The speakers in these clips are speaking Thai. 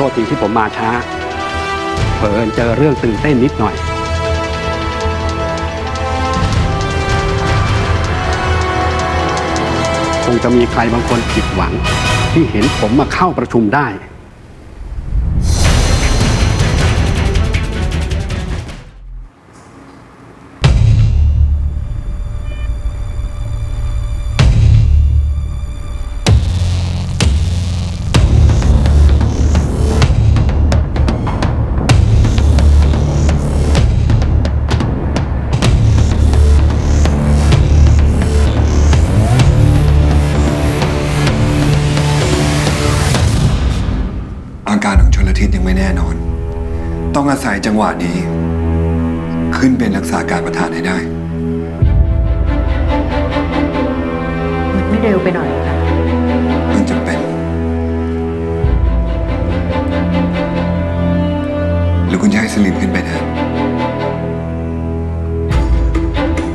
ทษทีที่ผมมาช้า เผอิญเจอเรื่องตื่นเต้นนิดหน่อย คงจะมีใครบางคนผิดหวัง ที่เห็นผมมาเข้าประชุมได้ ทิศยังไม่แน่นอน ต้องอาศัยจังหวะนี้ ขึ้นเป็นรักษาการประธานให้ได้ มันไม่เร็วไปหน่อยเหรอค่ะ มันจะเป็น หรือคุณจะให้สลิมขึ้นไปแทน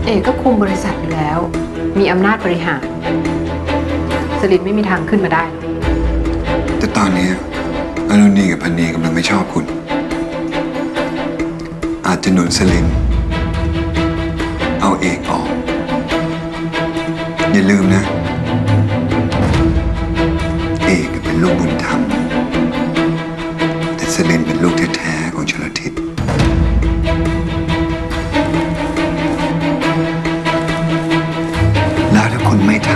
เอกก็คุมบริษัทอยู่แล้ว มีอำนาจบริหาร สลิดไม่มีทางขึ้นมาได้ แต่ตอนนี้ อนุนีกับพันนีกำลังไม่ชอบคุณ อาจจะหนุนสลิมเอาเอกออก อย่าลืมนะ เอกเป็นลูกบุญธรรม แต่สลิมเป็นลูกแท้ๆของชลทิศแล้วถ้าคุณไม่ท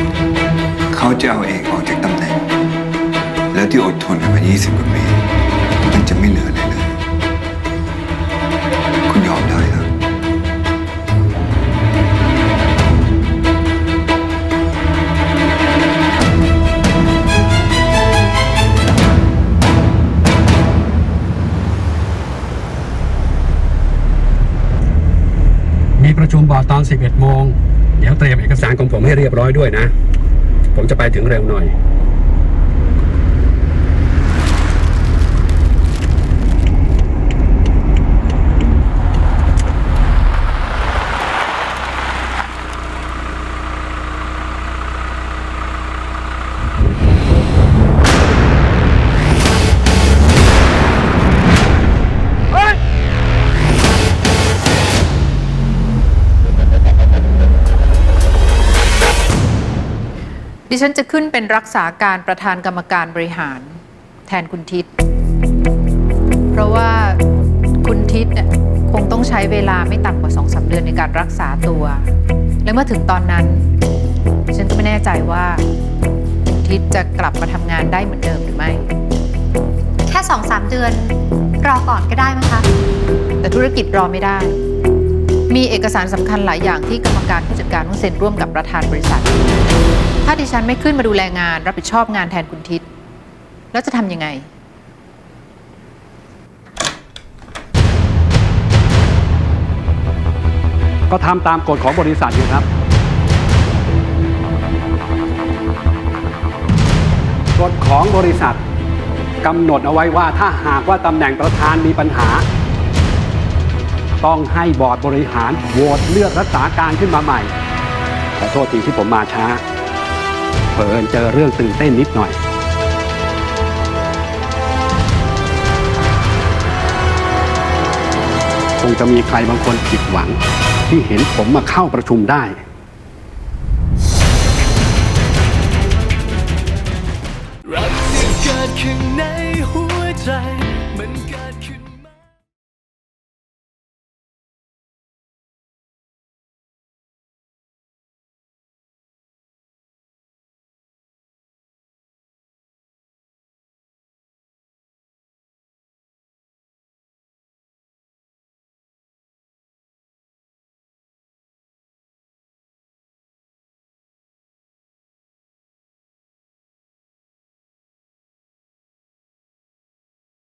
ำ เขาจะเอาเอกออกจากตำแหน่ง ที่อดทนกันมา 20 กว่าปี มันจะไม่เหลืออะไรเลย คุณยอมได้หรอมีประชุมบอร์ดตอน 11 โมง เดี๋ยวเตรียมเอกสารของผมให้เรียบร้อยด้วยนะ ผมจะไปถึงเร็วหน่อย ดิฉันจะขึ้นเป็นรักษาการประธานกรรมการบริหาร แทนคุณทิศ เพราะว่าคุณทิศเนี่ยคงต้องใช้เวลาไม่ต่ำกว่าสองสาเดือนในการรักษาตัว และเมื่อถึงตอนนั้นดิฉันก็ไม่แน่ใจว่า คุณทิศจะกลับมาทำงานได้เหมือนเดิมหรือไม่ แค่สองสามเดือนรอก่อนก็ได้มั้งคะ แต่ธุรกิจรอไม่ได้ มีเอกสารสำคัญหลายอย่างที่กรรมการผู้จัดการต้องเซ็นร่วมกับประธานบริษัท ถ้าดิฉันไม่ขึ้นมาดูแลงาน รับผิดชอบงานแทนคุณทิศแล้วจะทำยังไง ก็ทำตามกฎของบริษัทอยู่ครับกฎของบริษัทกำหนดเอาไว้ว่าถ้าหากว่าตำแหน่งประธานมีปัญหา ต้องให้บอร์ดบริหารโหวตเลือกรักษาการขึ้นมาใหม่ ขอโทษทีที่ผมมาช้า เผอิญเจอเรื่องตื่นเต้นนิดหน่อย คงจะมีใครบางคนผิดหวัง ที่เห็นผมมาเข้าประชุมได้ รักที่เกิดขึ้นในหัวใจ มันเกิดขึ้น